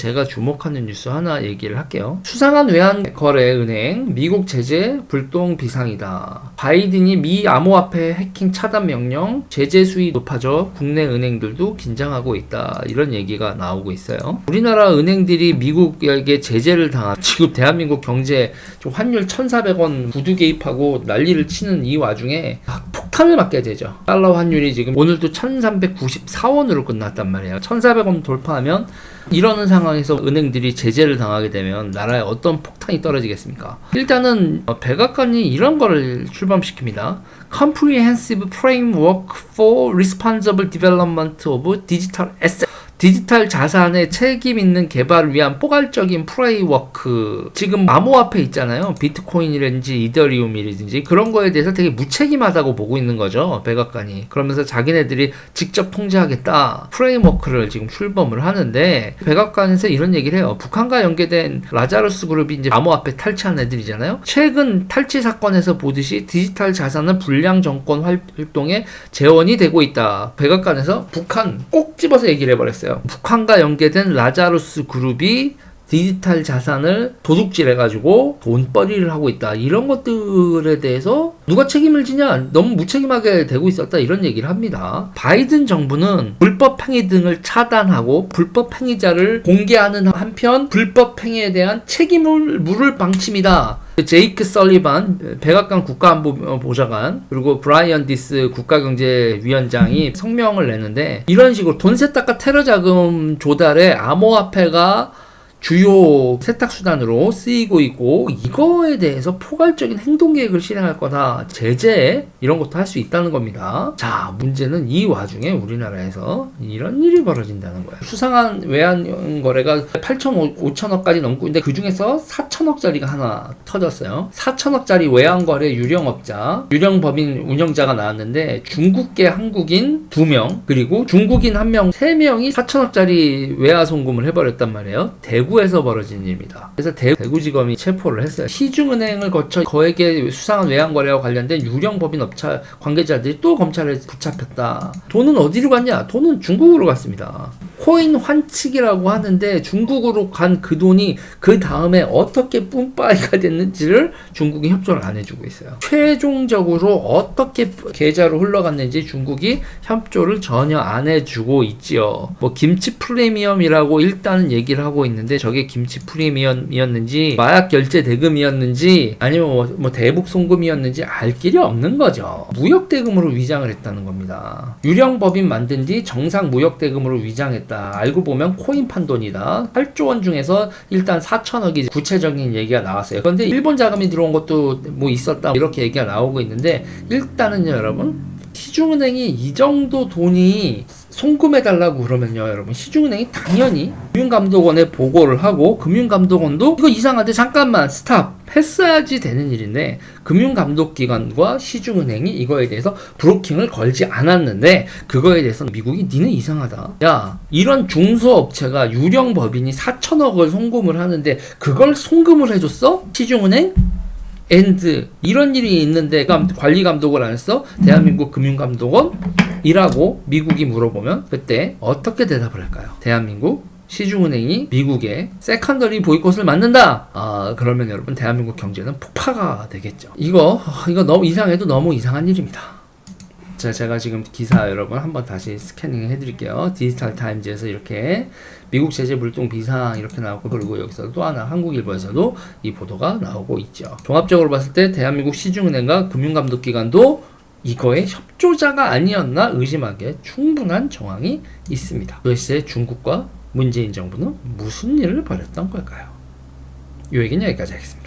제가 주목하는 뉴스 하나 얘기를 할게요. 수상한 외환 거래 은행 미국 제재 불똥 비상이다. 바이든이 미 암호화폐 해킹 차단 명령 제재 수위 높아져 국내 은행들도 긴장하고 있다. 이런 얘기가 나오고 있어요. 우리나라 은행들이 미국에게 제재를 당한 지금 대한민국 경제 좀 환율 1,400원 구두 개입하고 난리를 치는 이 와중에 막 폭탄을 맞게 되죠. 달러 환율이 지금 오늘도 1,394원으로 끝났단 말이에요. 1,400원 돌파하면 이러는 상황에서 은행들이 제재를 당하게 되면 나라에 어떤 폭탄이 떨어지겠습니까? 일단은 어, 백악관이 이런 거를 출범시킵니다. Comprehensive Framework for Responsible Development of Digital Assets. 디지털 자산의 책임 있는 개발을 위한 포괄적인 프레이워크. 지금 암호화폐 있잖아요. 비트코인이라든지 이더리움이라든지 그런 거에 대해서 되게 무책임하다고 보고 있는 거죠 백악관이. 그러면서 자기네들이 직접 통제하겠다. 프레임워크를 지금 출범을 하는데 백악관에서 이런 얘기를 해요. 북한과 연계된 라자루스 그룹이 이제 암호화폐 탈취한 애들이잖아요. 최근 탈취 사건에서 보듯이 디지털 자산은 불량 정권 활동에 재원이 되고 있다. 백악관에서 북한 꼭 집어서 얘기를 해버렸어요 북한과 연계된 라자루스 그룹이 디지털 자산을 도둑질해가지고 돈벌이를 하고 있다. 이런 것들에 대해서 누가 책임을 지냐? 너무 무책임하게 되고 있었다. 이런 얘기를 합니다. 바이든 정부는 불법 행위 등을 차단하고 불법 행위자를 공개하는 한편 불법 행위에 대한 책임을 물을 방침이다. 제이크 설리반 백악관 국가안보보좌관 그리고 브라이언 디스 국가경제위원장이 성명을 내는데 이런 식으로 돈 세탁과 테러 자금 조달에 암호화폐가 주요 세탁 수단으로 쓰이고 있고 이거에 대해서 포괄적인 행동 계획을 실행할 거다. 제재 이런 것도 할 수 있다는 겁니다. 자, 문제는 이 와중에 우리나라에서 이런 일이 벌어진다는 거예요. 수상한 외환 거래가 8천 5천억까지 넘고 있는데 그 중에서 4천억짜리가 하나 터졌어요. 4천억짜리 외환 거래 유령업자, 유령 법인 운영자가 나왔는데 중국계 한국인 2명, 그리고 중국인 1명, 3명이 4천억짜리 외화 송금을 해버렸단 말이에요. 대구 대구에서 벌어진 일입니다. 그래서 대, 구지검이 체포를 했어요. 시중은행을 거쳐 거액의 수상한 외환거래와 관련된 유령 법인 업체 관계자들이 또 검찰에 붙잡혔다. 돈은 어디로 갔냐? 돈은 중국으로 갔습니다. 코인 환칙이라고 하는데 중국으로 간 그 돈이 그 다음에 어떻게 뿜빠이가 됐는지를 중국이 협조를 안 해주고 있어요. 최종적으로 어떻게 계좌로 흘러갔는지 중국이 협조를 전혀 안 해주고 있지요. 뭐 김치 프리미엄이라고 일단은 얘기를 하고 있는데 저게 김치 프리미엄이었는지 마약 결제 대금이었는지 아니면 뭐, 뭐 대북 송금이었는지 알 길이 없는 거죠. 무역 대금으로 위장을 했다는 겁니다. 유령 법인 만든 뒤 정상 무역 대금으로 위장했다. 알고 보면 코인 판돈이다. 8조 원 중에서 일단 4천억이 구체적인 얘기가 나왔어요. 그런데 일본 자금이 들어온 것도 뭐 있었다 이렇게 얘기가 나오고 있는데 일단은요 여러분 시중은행이 이 정도 돈이 송금해 달라고 그러면요, 여러분 시중은행이 당연히 금융감독원에 보고를 하고 금융감독원도 이거 이상한데 잠깐만 스탑 했어야지 되는 일인데 금융감독기관과 시중은행이 이거에 대해서 브로킹을 걸지 않았는데 그거에 대해서 미국이 니는 이상하다. 야 이런 중소업체가 유령 법인이 4천억을 송금을 하는데 그걸 송금을 해줬어? 시중은행? 엔드 이런 일이 있는데 관리 감독을 안 했어? 대한민국 금융감독원 이라고 미국이 물어보면 그때 어떻게 대답을 할까요? 대한민국 시중은행이 미국의 세컨더리 보이콧을 맞는다. 아 그러면 여러분 대한민국 경제는 폭파가 되겠죠. 이거 이거 너무 이상해도 너무 이상한 일입니다. 자, 제가 지금 기사 여러분 한번 다시 스캐닝 해드릴게요. 디지털 타임즈에서 이렇게 미국 제재 불똥 비상 이렇게 나오고 그리고 여기서 또 하나 한국일보에서도 이 보도가 나오고 있죠. 종합적으로 봤을 때 대한민국 시중은행과 금융감독기관도 이거의 협조자가 아니었나 의심하기에 충분한 정황이 있습니다. 도대체 중국과 문재인 정부는 무슨 일을 벌였던 걸까요? 이 얘기는 여기까지 하겠습니다.